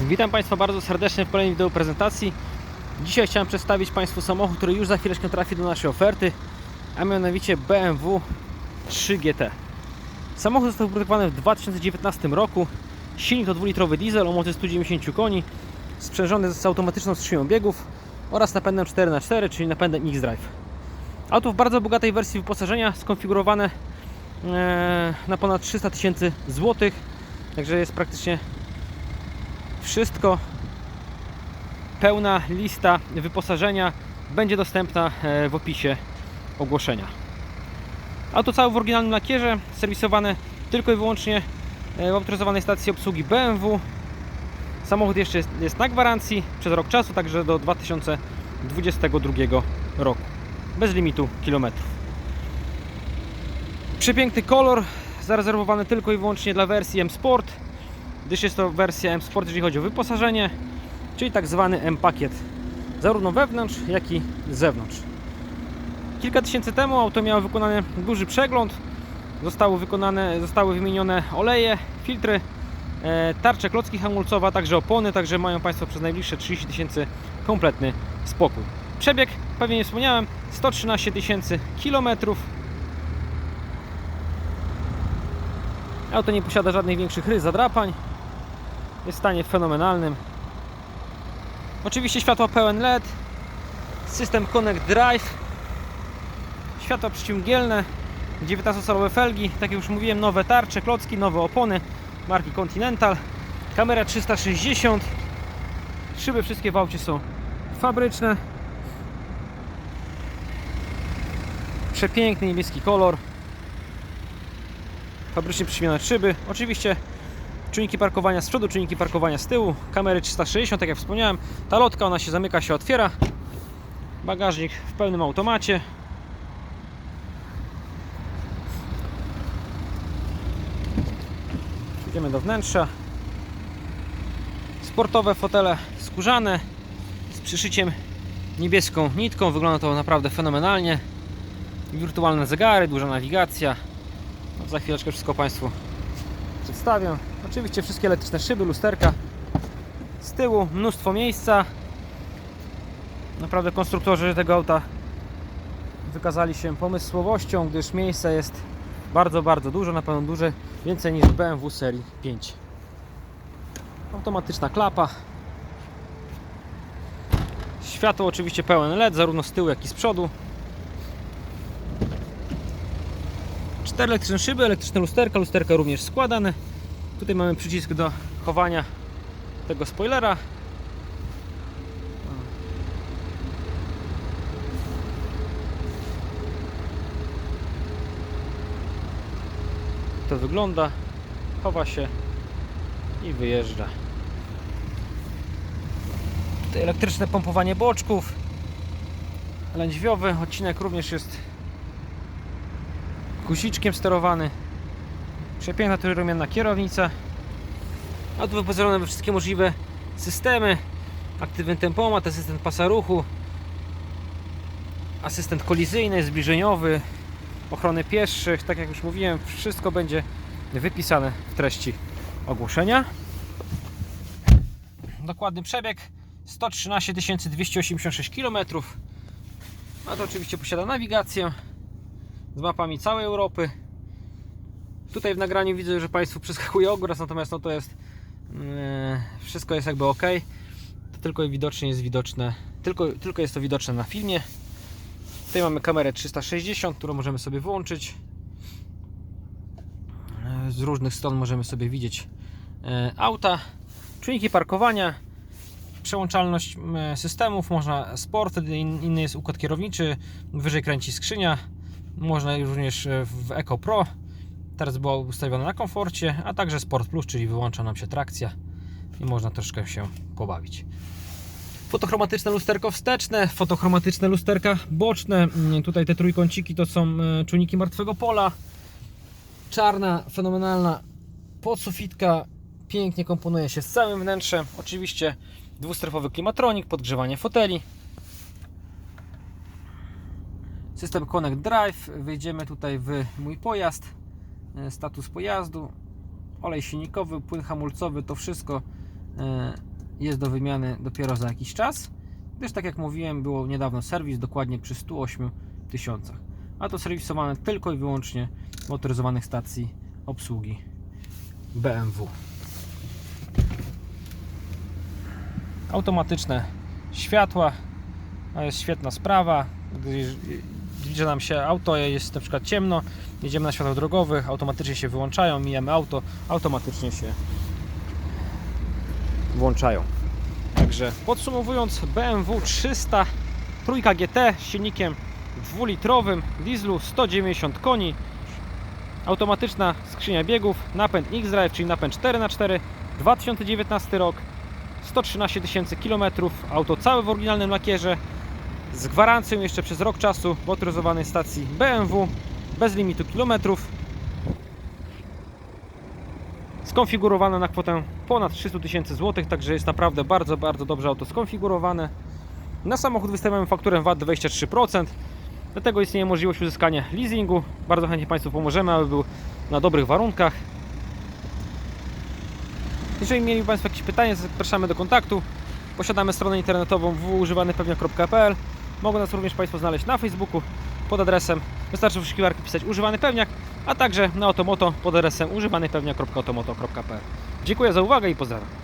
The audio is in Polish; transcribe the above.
Witam Państwa bardzo serdecznie w kolejnej wideo prezentacji. Dzisiaj chciałem przedstawić Państwu samochód, który już za chwileczkę trafi do naszej oferty, a mianowicie BMW 3GT. Samochód został wyprodukowany w 2019 roku. Silnik to dwulitrowy diesel o mocy 190 koni, sprzężony z automatyczną skrzynią biegów oraz napędem 4x4, czyli napędem X-Drive. Auto w bardzo bogatej wersji wyposażenia, skonfigurowane e, na ponad 300 tysięcy złotych, także jest praktycznie wszystko. Pełna lista wyposażenia będzie dostępna e, w opisie ogłoszenia. Auto całe w oryginalnym lakierze, serwisowane tylko i wyłącznie e, w autoryzowanej stacji obsługi BMW. Samochód jeszcze jest, jest na gwarancji przez rok czasu, także do 2022 roku. Bez limitu kilometrów. Przepiękny kolor, zarezerwowany tylko i wyłącznie dla wersji M Sport gdyż jest to wersja M Sport, jeżeli chodzi o wyposażenie, czyli tak zwany M-pakiet, zarówno wewnątrz, jak i zewnątrz. Kilka tysięcy temu auto miało wykonany duży przegląd, zostały wykonane, zostały wymienione oleje, filtry, e, tarcze klocki hamulcowe, a także opony, także mają Państwo przez najbliższe 30 tysięcy kompletny spokój. Przebieg, pewnie nie wspomniałem, 113 tysięcy kilometrów. Auto nie posiada żadnych większych rys, zadrapań. Jest w stanie fenomenalnym. Oczywiście światła pełen LED. System Connect Drive. Światła przyciągielne. 19-calowe felgi. Tak jak już mówiłem, nowe tarcze, klocki, nowe opony marki Continental. Kamera 360. Szyby wszystkie w aucie są fabryczne. Przepiękny niebieski kolor fabrycznie przyśmienione szyby. Oczywiście czujniki parkowania z przodu, czujniki parkowania z tyłu, kamery 360, tak jak wspomniałem. Ta lotka, ona się zamyka, się otwiera. Bagażnik w pełnym automacie. Idziemy do wnętrza. Sportowe fotele skórzane z przyszyciem niebieską nitką. Wygląda to naprawdę fenomenalnie. Wirtualne zegary, duża nawigacja. No, za chwileczkę wszystko Państwu przedstawię. Oczywiście wszystkie elektryczne szyby, lusterka. Z tyłu mnóstwo miejsca. Naprawdę konstruktorzy tego auta wykazali się pomysłowością, gdyż miejsca jest bardzo, bardzo dużo, na pewno duże, więcej niż BMW serii 5. Automatyczna klapa. Światło oczywiście pełen LED, zarówno z tyłu, jak i z przodu. Cztery elektryczne szyby, elektryczne lusterka, lusterka również składane. Tutaj mamy przycisk do chowania tego spoilera. To wygląda, chowa się i wyjeżdża. Tutaj elektryczne pompowanie boczków, lędźwiowy, odcinek również jest guziczkiem sterowany. Przepiękna trójramienna kierownica. A tu wyposażone we wszystkie możliwe systemy. Aktywny tempomat, asystent pasa ruchu, asystent kolizyjny, zbliżeniowy, ochrony pieszych. Tak jak już mówiłem, wszystko będzie wypisane w treści ogłoszenia. Dokładny przebieg 113 286 km. A to oczywiście posiada nawigację z mapami całej Europy. Tutaj w nagraniu widzę, że Państwu przeskakuje obraz, natomiast no to jest yy, wszystko jest jakby ok. To tylko widocznie jest widoczne, tylko, tylko jest to widoczne na filmie. Tutaj mamy kamerę 360, którą możemy sobie włączyć. Yy, Z różnych stron możemy sobie widzieć yy, auta, czujniki parkowania, przełączalność systemów, można sport, inny jest układ kierowniczy, wyżej kręci skrzynia, można również e, w Eco Pro. Teraz było ustawione na komforcie, a także Sport Plus, czyli wyłącza nam się trakcja i można troszkę się pobawić. Fotochromatyczne lusterko wsteczne, fotochromatyczne lusterka boczne. Mm, Tutaj te trójkąciki to są e, czujniki martwego pola. Czarna, fenomenalna podsufitka. Pięknie komponuje się z całym wnętrzem. Oczywiście dwustrefowy klimatronik, podgrzewanie foteli. System Connect Drive. Wejdziemy tutaj w mój pojazd. E, Status pojazdu. Olej silnikowy, płyn hamulcowy, to wszystko e, jest do wymiany dopiero za jakiś czas, gdyż tak jak mówiłem, było niedawno serwis dokładnie przy 108 tysiącach. A to serwisowane tylko i wyłącznie motoryzowanych stacji obsługi BMW. Automatyczne światła, to jest świetna sprawa, zbliża nam się auto, jest na przykład ciemno, jedziemy na światłach drogowych, automatycznie się wyłączają, mijamy auto, automatycznie się włączają. Także podsumowując, BMW 300 trójka GT z silnikiem dwulitrowym, dieslu 190 koni, automatyczna skrzynia biegów, napęd X-Drive, czyli napęd 4x4, 2019 rok, 113 tysięcy kilometrów, auto całe w oryginalnym lakierze, z gwarancją jeszcze przez rok czasu motoryzowanej stacji BMW, bez limitu kilometrów, skonfigurowane na kwotę ponad 300 tysięcy złotych, także jest naprawdę bardzo, bardzo dobrze auto skonfigurowane. Na samochód wystawiamy fakturę VAT 23%, dlatego istnieje możliwość uzyskania leasingu. Bardzo chętnie Państwu pomożemy, aby był na dobrych warunkach. Jeżeli mieli Państwo jakieś pytania, zapraszamy do kontaktu. Posiadamy stronę internetową www.używanepewniak.pl Mogą nas również Państwo znaleźć na Facebooku pod adresem wystarczy w wyszukiwarkę pisać używany pewniak, a także na Otomoto pod adresem używanepewniak.otomoto.pl Dziękuję za uwagę i pozdrawiam.